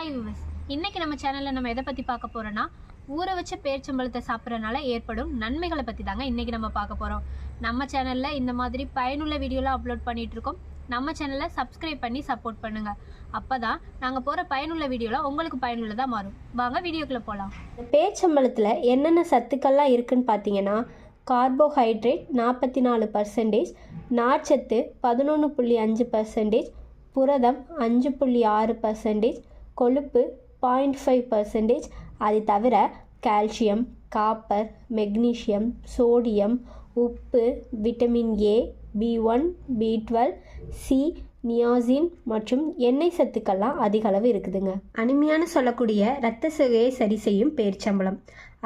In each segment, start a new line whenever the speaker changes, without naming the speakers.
Hi விவஸ் இன்னைக்கு நம்ம சேனலில் நம்ம எதை பற்றி பார்க்க போகிறோன்னா ஊற வச்ச பேர்ச்சம்பழத்தை சாப்பிட்றதுனால ஏற்படும் நன்மைகளை பற்றி தாங்க இன்றைக்கி நம்ம பார்க்க போகிறோம் நம்ம சேனலில் இந்த மாதிரி பயனுள்ள வீடியோலாம் அப்லோட் பண்ணிகிட்ருக்கோம் நம்ம சேனலை சப்ஸ்கிரைப் பண்ணி சப்போர்ட் பண்ணுங்கள் அப்போ தான் நாங்கள் போகிற பயனுள்ள வீடியோலாம் உங்களுக்கு பயனுள்ளதாக மாறும். வாங்க வீடியோக்குள்ளே போகலாம்
இந்த பேச்சம்பழத்தில் என்னென்ன சத்துக்கள்லாம் இருக்குன்னு பார்த்தீங்கன்னா கார்போஹைட்ரேட் நாற்பத்தி நாலு பர்சன்டேஜ் நார்ச்சத்து பதினொன்று புள்ளி அஞ்சு பர்சன்டேஜ் புரதம் அஞ்சு புள்ளி ஆறு பர்சன்டேஜ் கொழுப்பு பாயிண்ட் ஃபைவ் பர்சன்டேஜ் அது தவிர கால்சியம் காப்பர் மெக்னீஷியம் சோடியம் உப்பு vitamin A B one B twelve C niacin மற்றும் எண்ணெய் சத்துக்கள்லாம் அதிக அளவு இருக்குதுங்க. அனிமையான சொல்லக்கூடிய இரத்த சுகையை சரி செய்யும் பேர்ச்சம்பளம்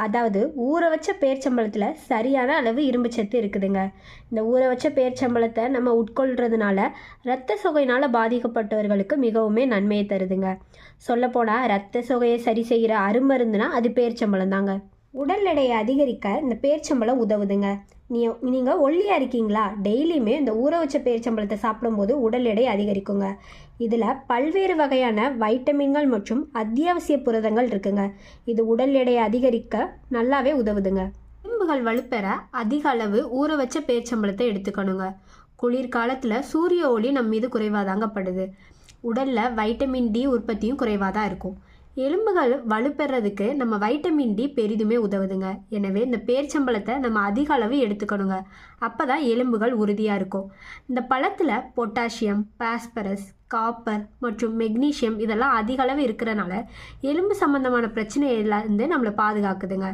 அதாவது ஊற வச்ச பேர்ச்சம்பளத்தில் சரியான அளவு இரும்பு சத்து இருக்குதுங்க. இந்த ஊற வச்ச பேர்ச்சம்பளத்தை நம்ம உட்கொள்றதுனால இரத்த சுகையினால் பாதிக்கப்பட்டவர்களுக்கு மிகவுமே நன்மையை தருதுங்க. சொல்லப்போனால் இரத்த சுகையை சரி செய்கிற அருமருந்துனா அது பேர்ச்சம்பளம் தாங்க. உடல் எடையை அதிகரிக்க இந்த பேர்ச்சம்பளம் உதவுதுங்க. நீ நீங்கள் ஒல்லியாக இருக்கீங்களா? டெய்லியுமே இந்த ஊற வச்ச பேரிச்சம்பழத்தை சாப்பிடும்போது உடல் எடை அதிகரிக்குங்க. இதில் பல்வேறு வகையான வைட்டமின்கள் மற்றும் அத்தியாவசிய புரதங்கள் இருக்குங்க. இது உடல் எடையை அதிகரிக்க நல்லாவே உதவுதுங்க. எலும்புகள் வலுப்பெற அதிக அளவு ஊற வச்ச பேரிச்சம்பழத்தை எடுத்துக்கணுங்க. குளிர்காலத்தில் சூரிய ஒளி நம்ம மீது குறைவாக தாங்க படுது. உடலில் வைட்டமின் டி உற்பத்தியும் குறைவாக தான் இருக்கும். எலும்புகள் வலுப்பெறதுக்கு நம்ம வைட்டமின் டி பெரிதுமே உதவுதுங்க. எனவே இந்த பேர்ச்சம்பழத்தை நம்ம அதிக அளவு எடுத்துக்கணுங்க. அப்போ தான் எலும்புகள் உறுதியாக இருக்கும். இந்த பழத்தில் பொட்டாசியம் பாஸ்பரஸ் காப்பர் மற்றும் மெக்னீஷியம் இதெல்லாம் அதிக அளவு இருக்கிறனால எலும்பு சம்மந்தமான பிரச்சனையிலேருந்து நம்மளை பாதுகாக்குதுங்க.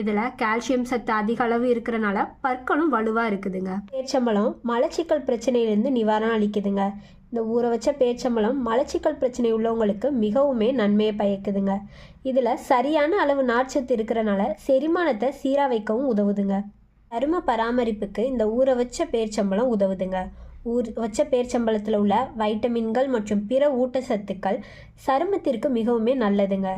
இதில் கால்சியம் சத்து அதிக அளவு இருக்கிறனால பற்களும் வலுவாக இருக்குதுங்க. பேர்ச்சம்பழம் மலச்சிக்கல் பிரச்சனையிலேருந்து நிவாரணம் அளிக்குதுங்க. இந்த ஊற வச்ச பேச்சம்பழம் மலச்சிக்கல் பிரச்சனை உள்ளவங்களுக்கு மிகவுமே நன்மையை பயக்குதுங்க. இதில் சரியான அளவு நார்ச்சத்து இருக்கிறனால செரிமானத்தை சீராக வைக்கவும் உதவுதுங்க. சரும பராமரிப்புக்கு இந்த ஊற வச்ச பேர்ச்சம்பழம் உதவுதுங்க. ஊர் வச்ச பேர்ச்சம்பழத்தில் உள்ள வைட்டமின்கள் மற்றும் பிற ஊட்டச்சத்துக்கள் சருமத்திற்கு மிகவுமே நல்லதுங்க.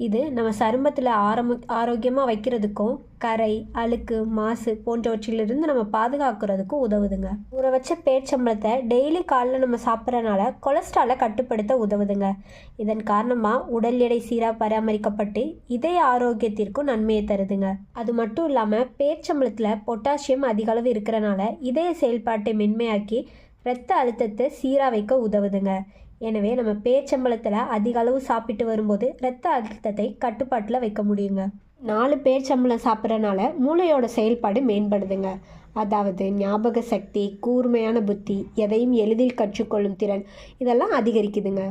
இது நம்ம சருமத்தில் ஆரம்ப ஆரோக்கியமாக வைக்கிறதுக்கும் கரை அழுக்கு மாசு போன்றவற்றிலிருந்து நம்ம பாதுகாக்கிறதுக்கும் உதவுதுங்க. ஊற வச்ச பேச்சம்பளத்தை டெய்லி காலைல நம்ம சாப்பிட்றனால கொலஸ்ட்ராலை கட்டுப்படுத்த உதவுதுங்க. இதன் காரணமாக உடல் எடை சீராக பராமரிக்கப்பட்டு இதய ஆரோக்கியத்திற்கும் நன்மையை தருதுங்க. அது மட்டும் இல்லாமல் பேச்சம்பளத்தில் பொட்டாசியம் அதிக அளவு இருக்கிறனால இதய செயல்பாட்டை மென்மையாக்கி இரத்த அழுத்தத்தை சீராக வைக்க உதவுதுங்க. எனவே நம்ம பேச்சம்பழத்தில் அதிக அளவு சாப்பிட்டு வரும்போது இரத்த அழுத்தத்தை கட்டுப்பாட்டில் வைக்க முடியுங்க. நாலு பேச்சம்பளம் சாப்பிட்றனால மூளையோட செயல்பாடு மேம்படுதுங்க. அதாவது ஞாபக சக்தி கூர்மையான புத்தி எதையும் எளிதில் கற்றுக்கொள்ளும் திறன் இதெல்லாம் அதிகரிக்குதுங்க.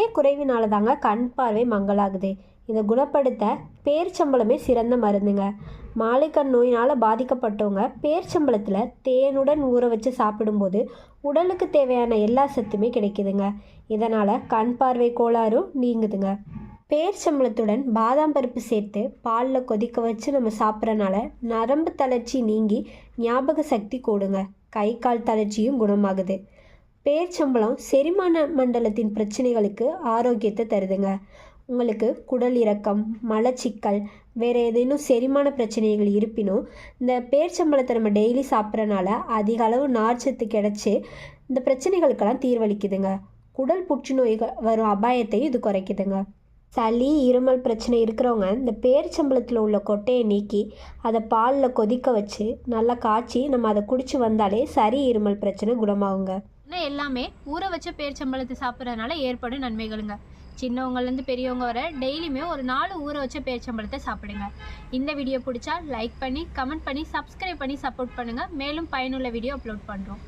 ஏன் குறைவினால தாங்க கண் பார்வை மங்களாகுது இதை குணப்படுத்த பேர்ச்சம்பளமே சிறந்த மருந்துங்க. மாலைக்கண் நோயினால் பாதிக்கப்பட்டவங்க பேர்ச்சம்பழத்தில் தேனுடன் ஊற வச்சு சாப்பிடும்போது உடலுக்கு தேவையான எல்லா சத்துமே கிடைக்குதுங்க. இதனால் கண் பார்வை கோளாறும் நீங்குதுங்க. பேர்ச்சம்பளத்துடன் பாதாம் பருப்பு சேர்த்து பாலில் கொதிக்க வச்சு நம்ம சாப்பிட்றனால நரம்பு தளர்ச்சி நீங்கி ஞாபக சக்தி கூடுங்க. கை கால் தளர்ச்சியும் குணமாகுது. பேர்ச்சம்பளம் செரிமான மண்டலத்தின் பிரச்சனைகளுக்கு ஆரோக்கியத்தை தருதுங்க. உங்களுக்கு குடல் இறக்கம் மலச்சிக்கல் வேறு ஏதேனும் செரிமான பிரச்சனைகள் இருப்பினும் இந்த பேர்ச்சம்பழத்தை நம்ம டெய்லி சாப்பிட்றனால அதிக அளவு நார்ச்சத்து கிடச்சி இந்த பிரச்சனைகளுக்கெல்லாம் தீர்வளிக்குதுங்க. குடல் புற்றுநோய்கள் வரும் அபாயத்தையும் இது குறைக்குதுங்க. சளி இருமல் பிரச்சனை இருக்கிறவங்க இந்த பேரிச்சம்பளத்தில் உள்ள கொட்டையை நீக்கி அதை பாலில் கொதிக்க வச்சு நல்லா காய்ச்சி நம்ம அதை குடிச்சு வந்தாலே சரி இருமல் பிரச்சனை குணமாகுங்க.
எல்லாமே ஊற வச்ச பேர்ச்சம்பழத்தை சாப்பிட்றதுனால ஏற்படும் நன்மைகளுங்க. சின்னவங்கலேருந்து பெரியவங்க வர டெய்லியுமே ஒரு நாலு ஊற வச்ச பேர்ச்சம்பழத்தை சாப்பிடுங்க. இந்த வீடியோ பிடிச்சா லைக் பண்ணி கமெண்ட் பண்ணி சப்ஸ்கிரைப் பண்ணி சப்போர்ட் பண்ணுங்கள் மேலும் பயனுள்ள வீடியோ அப்லோட் பண்ணுறோம்